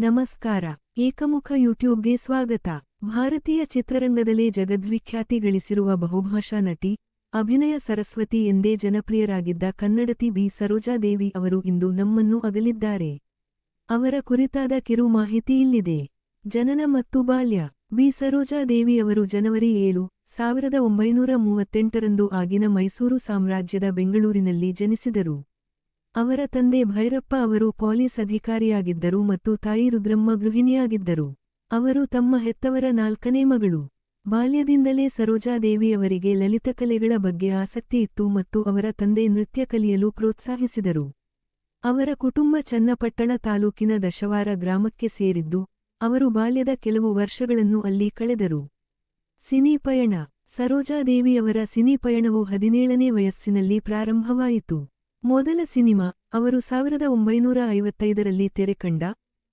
ನಮಸ್ಕಾರ. ಏಕಮುಖ ಯೂಟ್ಯೂಬ್ಗೆ ಸ್ವಾಗತ. ಭಾರತೀಯ ಚಿತ್ರರಂಗದಲ್ಲೇ ಜಗದ್ವಿಖ್ಯಾತಿ ಗಳಿಸಿರುವ ಬಹುಭಾಷಾ ನಟಿ, ಅಭಿನಯ ಸರಸ್ವತಿ ಎಂದೇ ಜನಪ್ರಿಯರಾಗಿದ್ದ ಕನ್ನಡತಿ ಬಿ. ಸರೋಜಾದೇವಿ ಅವರು ಇಂದು ನಮ್ಮನ್ನು ಅಗಲಿದ್ದಾರೆ. ಅವರ ಕುರಿತಾದ ಕಿರು ಮಾಹಿತಿ ಇಲ್ಲಿದೆ. ಜನನ ಮತ್ತು ಬಾಲ್ಯ. ಬಿ. ಸರೋಜಾದೇವಿ ಅವರು ಜನವರಿ ಏಳು, ಸಾವಿರದ ಒಂಬೈನೂರ ಆಗಿನ ಮೈಸೂರು ಸಾಮ್ರಾಜ್ಯದ ಬೆಂಗಳೂರಿನಲ್ಲಿ ಜನಿಸಿದರು. ಅವರ ತಂದೆ ಭೈರಪ್ಪ ಅವರು ಪೊಲೀಸ್ ಅಧಿಕಾರಿಯಾಗಿದ್ದರು ಮತ್ತು ತಾಯಿ ರುದ್ರಮ್ಮ ಗೃಹಿಣಿಯಾಗಿದ್ದರು. ಅವರು ತಮ್ಮ ಹೆತ್ತವರ ನಾಲ್ಕನೇ ಮಗಳು. ಬಾಲ್ಯದಿಂದಲೇ ಸರೋಜಾದೇವಿ ಅವರಿಗೆ ಲಲಿತಕಲೆಗಳ ಬಗ್ಗೆ ಆಸಕ್ತಿ ಇತ್ತು ಮತ್ತು ಅವರ ತಂದೆ ನೃತ್ಯ ಕಲಿಯಲು ಪ್ರೋತ್ಸಾಹಿಸಿದರು. ಅವರ ಕುಟುಂಬ ಚನ್ನಪಟ್ಟಣ ತಾಲೂಕಿನ ದಶವಾರ ಗ್ರಾಮಕ್ಕೆ ಸೇರಿದ್ದು, ಅವರು ಬಾಲ್ಯದ ಕೆಲವು ವರ್ಷಗಳನ್ನು ಅಲ್ಲಿ ಕಳೆದರು. ಸಿನಿಪಯಣ ಸರೋಜಾದೇವಿಯವರ ಸಿನಿಪಯಣವು ಹದಿನೇಳನೇ ವಯಸ್ಸಿನಲ್ಲಿ ಪ್ರಾರಂಭವಾಯಿತು. ಮೊದಲ ಸಿನಿಮಾ, ಅವರು ಸಾವಿರದ ಒಂಬೈನೂರ ಐವತ್ತೈದರಲ್ಲಿ ತೆರೆಕಂಡ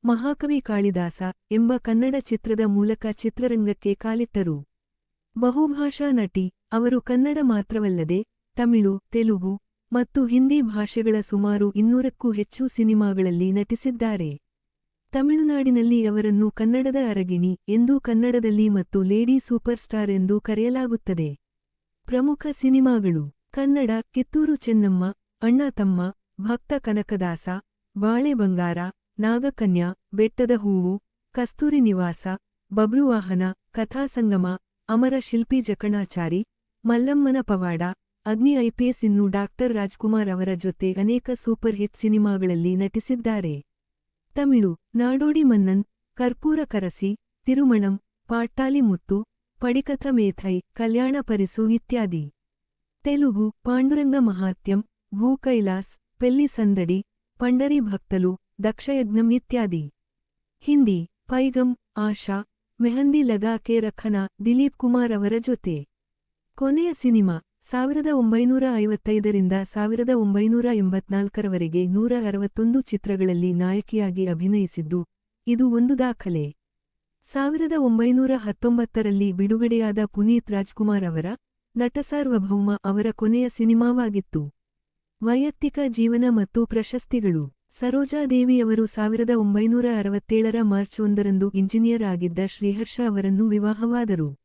ಮಹಾಕವಿ ಕಾಳಿದಾಸ ಎಂಬ ಕನ್ನಡ ಚಿತ್ರದ ಮೂಲಕ ಚಿತ್ರರಂಗಕ್ಕೆ ಕಾಲಿಟ್ಟರು. ಬಹುಭಾಷಾ ನಟಿ, ಅವರು ಕನ್ನಡ ಮಾತ್ರವಲ್ಲದೆ ತಮಿಳು, ತೆಲುಗು ಮತ್ತು ಹಿಂದಿ ಭಾಷೆಗಳ ಸುಮಾರು ಇನ್ನೂರಕ್ಕೂ ಹೆಚ್ಚು ಸಿನಿಮಾಗಳಲ್ಲಿ ನಟಿಸಿದ್ದಾರೆ. ತಮಿಳುನಾಡಿನಲ್ಲಿ ಅವರನ್ನು ಕನ್ನಡದ ಅರಗಿಣಿ ಎಂದೂ ಕನ್ನಡದಲ್ಲಿ ಮತ್ತು ಲೇಡಿ ಸೂಪರ್ ಸ್ಟಾರ್ ಎಂದು ಕರೆಯಲಾಗುತ್ತದೆ. ಪ್ರಮುಖ ಸಿನಿಮಾಗಳು, ಕನ್ನಡ, ಕಿತ್ತೂರು ಚೆನ್ನಮ್ಮ ಅಣ್ಣ ತಮ್ಮ, ಭಕ್ತ ಕನಕದಾಸ, ಬಾಳೆ ಬಂಗಾರ, ನಾಗಕನ್ಯಾ, ಬೆಟ್ಟದ ಹೂವು, ಕಸ್ತೂರಿ ನಿವಾಸ, ಬಬ್ರುವಾಹನ ಕಥಾಸಂಗಮ ಅಮರ ಶಿಲ್ಪಿ ಜಕಣಾಚಾರಿ, ಮಲ್ಲಮ್ಮನ ಪವಾಡ, ಅಗ್ನಿ ಐಪಿಎಸ್ ಇನ್ನು ಡಾಕ್ಟರ್ ರಾಜ್ಕುಮಾರ್ ಅವರ ಜೊತೆ ಅನೇಕ ಸೂಪರ್ ಹಿಟ್ ಸಿನಿಮಾಗಳಲ್ಲಿ ನಟಿಸಿದ್ದಾರೆ. ತಮಿಳು, ನಾಡೋಡಿ ಮನ್ನನ್, ಕರ್ಪೂರ ಕರಸಿ, ತಿರುಮಣಂ, ಪಾಟ್ಟಾಲಿ ಮುತ್ತು, ಪಡಿಕಥ ಮೇಥೈ, ಕಲ್ಯಾಣ ಪರಿಸು ಇತ್ಯಾದಿ. ತೆಲುಗು, ಪಾಂಡುರಂಗ ಮಹಾತ್ಯಂ ಭೂಕೈಲಾಸ್ ಪೆಲ್ಲಿ ಸಂದಡಿ, ಪಂಡರಿ ಭಕ್ತಲು, ದಕ್ಷಯಜ್ಞಂ ಇತ್ಯಾದಿ. ಹಿಂದಿ, ಪೈಗಂ, ಆಶಾ, ಮೆಹಂದಿ ಲಗಾಕೆ ರಖನ, ದಿಲೀಪ್ ಕುಮಾರ್ ಅವರ ಜೊತೆ. ಕೊನೆಯ ಸಿನಿಮಾ, ಸಾವಿರದ ಒಂಬೈನೂರ ಐವತ್ತೈದರಿಂದ ಸಾವಿರದ ಒಂಬೈನೂರ ಎಂಬತ್ನಾಲ್ಕರವರೆಗೆ ನೂರ ಅರವತ್ತೊಂದು ಚಿತ್ರಗಳಲ್ಲಿ ನಾಯಕಿಯಾಗಿ ಅಭಿನಯಿಸಿದ್ದು, ಇದು ಒಂದು ದಾಖಲೆ. ಸಾವಿರದ ಒಂಬೈನೂರ ಹತ್ತೊಂಬತ್ತರಲ್ಲಿ ಬಿಡುಗಡೆಯಾದ ಪುನೀತ್ ರಾಜ್ಕುಮಾರ್ ಅವರ ನಟಸಾರ್ವಭೌಮ ಅವರ ಕೊನೆಯ ಸಿನಿಮಾವಾಗಿತ್ತು. ವೈಯಕ್ತಿಕ ಜೀವನ ಮತ್ತು ಪ್ರಶಸ್ತಿಗಳು. ಸರೋಜಾದೇವಿಯವರು ಸಾವಿರದ ಒಂಬೈನೂರ ಅರವತ್ತೇಳರ ಮಾರ್ಚ್ ಒಂದರಂದು ಇಂಜಿನಿಯರ್ ಆಗಿದ್ದ ಶ್ರೀಹರ್ಷ ಅವರನ್ನು ವಿವಾಹವಾದರು.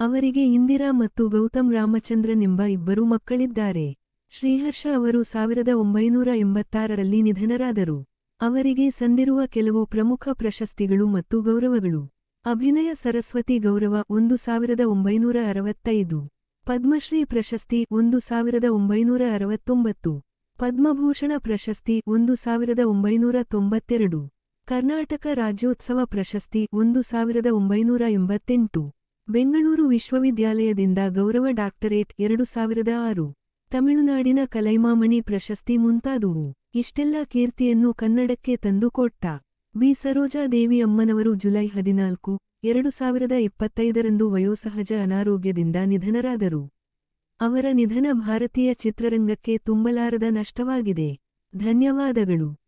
ಅವರಿಗೆ ಇಂದಿರಾ ಮತ್ತು ಗೌತಮ್ ರಾಮಚಂದ್ರನೆಂಬ ಇಬ್ಬರು ಮಕ್ಕಳಿದ್ದಾರೆ. ಶ್ರೀಹರ್ಷ ಅವರು ಸಾವಿರದ ಒಂಬೈನೂರ ಎಂಬತ್ತಾರರಲ್ಲಿ ನಿಧನರಾದರು. ಅವರಿಗೆ ಸಂದಿರುವ ಕೆಲವು ಪ್ರಮುಖ ಪ್ರಶಸ್ತಿಗಳು ಮತ್ತು ಗೌರವಗಳು. ಅಭಿನಯ ಸರಸ್ವತಿ ಗೌರವ ಒಂದು ಸಾವಿರದ ಒಂಬೈನೂರ ಅರವತ್ತೈದು. ಪದ್ಮಶ್ರೀ ಪ್ರಶಸ್ತಿ ಒಂದು ಸಾವಿರದ ಒಂಬೈನೂರ ಅರವತ್ತೊಂಬತ್ತು. ಪದ್ಮಭೂಷಣ ಪ್ರಶಸ್ತಿ ಒಂದು ಸಾವಿರದ ಒಂಬೈನೂರ ತೊಂಬತ್ತೆರಡು. ಕರ್ನಾಟಕ ರಾಜ್ಯೋತ್ಸವ ಪ್ರಶಸ್ತಿ ಒಂದು ಸಾವಿರದ ಒಂಬೈನೂರ ಎಂಬತ್ತೆಂಟು. ಬೆಂಗಳೂರು ವಿಶ್ವವಿದ್ಯಾಲಯದಿಂದ ಗೌರವ ಡಾಕ್ಟರೇಟ್ ಎರಡು ಸಾವಿರದ ಆರು. ತಮಿಳುನಾಡಿನ ಕಲೈಮಾಮಣಿ ಪ್ರಶಸ್ತಿ ಮುಂತಾದುವು. ಇಷ್ಟೆಲ್ಲ ಕೀರ್ತಿಯನ್ನು ಕನ್ನಡಕ್ಕೆ ತಂದುಕೊಟ್ಟ ಬಿ ಸರೋಜಾದೇವಿ ಅಮ್ಮನವರು ಜುಲೈ ಹದಿನಾಲ್ಕು, ಎರಡು ಸಾವಿರದ ಇಪ್ಪತ್ತೈದರಂದು ವಯೋಸಹಜ ಅನಾರೋಗ್ಯದಿಂದ ನಿಧನರಾದರು. ಅವರ ನಿಧನ ಭಾರತೀಯ ಚಿತ್ರರಂಗಕ್ಕೆ ತುಂಬಲಾರದ ನಷ್ಟವಾಗಿದೆ. ಧನ್ಯವಾದಗಳು.